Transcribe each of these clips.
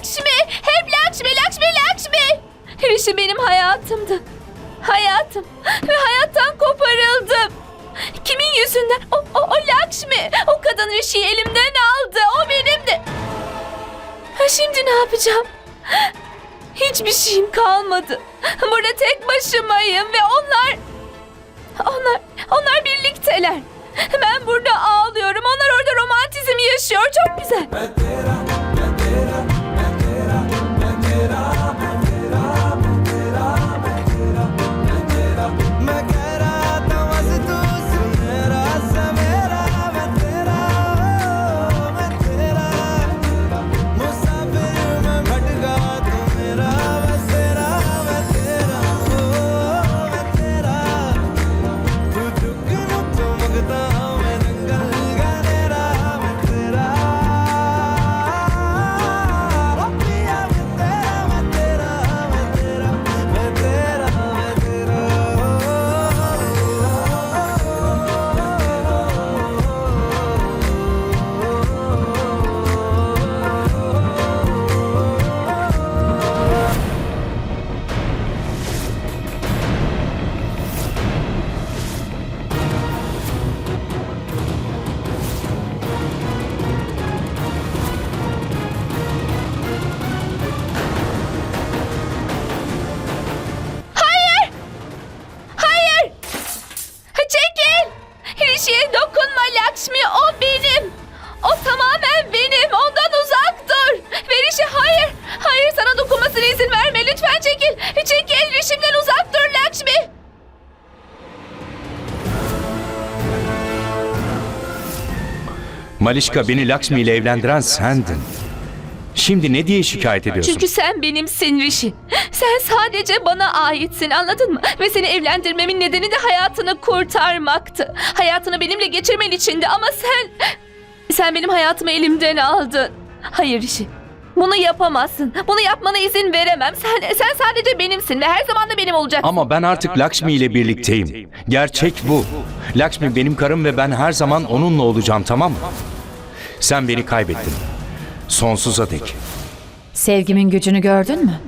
Lakşmi! Hep Lakşmi, Lakşmi, Lakşmi! Rişi benim hayatımdı. Hayatım. Ve hayattan koparıldım. Kimin yüzünden? O, o, o Lakşmi. O kadın Rişi'yi elimden aldı. O benimdi. Ha, Şimdi ne yapacağım? Hiçbir şeyim kalmadı. Burada tek başımayım ve onlar... Rişi'ye dokunma Lakşmi. O benim. O tamamen benim. Ondan uzak dur. Ve Rişi hayır. Hayır sana dokunmasına izin verme. Lütfen çekil. Çekil. Rişimden uzak dur Lakşmi. Malişka beni Lakshmi ile evlendiren sendin. Şimdi ne diye şikayet ediyorsun? Çünkü sen benimsin Rişi. Sen sadece bana aitsin anladın mı? Ve seni evlendirmemin nedeni de hayatını kurtarmaktı. Hayatını benimle geçirmen içindi ama sen... Sen benim hayatımı elimden aldın. Hayır Rişi. Bunu yapamazsın. Bunu yapmana izin veremem. Sen sen sadece benimsin ve her zaman da benim olacaksın. Ama ben artık Lakshmi ile birlikteyim. Gerçek bu. Lakshmi benim karım ve ben her zaman onunla olacağım tamam mı? Sen beni kaybettin. Sonsuza dek. Sevgimin gücünü gördün mü?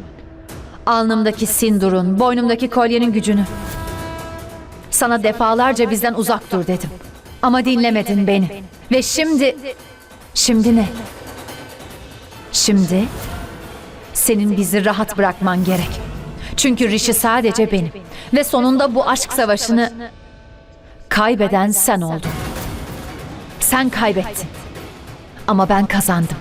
Alnımdaki sindurun, boynumdaki kolyenin gücünü. Sana defalarca bizden uzak dur dedim. Ama dinlemedin beni. Ve şimdi... Şimdi ne? Şimdi... Senin bizi rahat bırakman gerek. Çünkü Rişi sadece benim. Ve sonunda bu aşk savaşını... Kaybeden sen oldun. Sen kaybettin. Ama ben kazandım.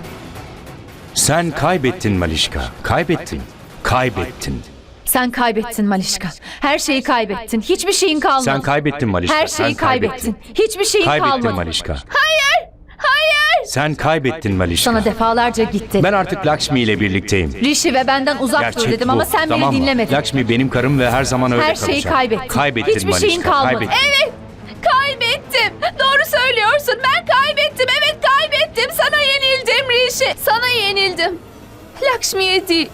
Sen kaybettin Malişka. Kaybettin. Kaybettin. Sen kaybettin Malişka. Her şeyi kaybettin. Hiçbir şeyin kalmadı. Sen kaybettin Malişka. Her Sen şeyi kaybettin. Hiçbir şeyin Kaybettin kalmadı. Malişka. Hayır. Hayır. Sen kaybettin Malişka. Sana defalarca git dedim. Ben artık Lakshmi ile birlikteyim. Rişi ve benden uzak Gerçek dur dedim bu. ama sen tamam beni dinlemedin. Lakshmi benim karım ve her zaman öyle Her şeyi kalacak. kaybettin. Kaybettin Hiçbir şeyin Malişka, kalmadı. kaybettin. Evet. Kaybettim. Doğru söylüyorsun. Ben kaybettim. Sana yenildim Rişi. Sana yenildim. Lakşmi'ye.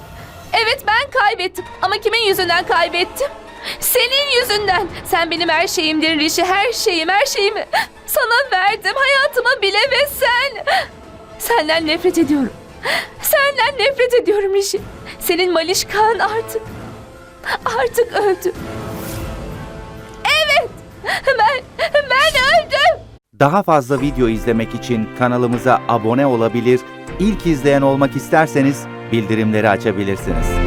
Evet ben kaybettim. Ama kimin yüzünden kaybettim? Senin yüzünden. Sen benim her şeyimdir Rişi. Her şeyim, her şeyimi sana verdim. Hayatımı bile ve sen... Senden nefret ediyorum. Senden nefret ediyorum Rişi. Senin Malişkan artık... Artık öldü. Evet. Ben, ben öldüm. Daha fazla video izlemek için kanalımıza abone olabilir, ilk izleyen olmak isterseniz bildirimleri açabilirsiniz.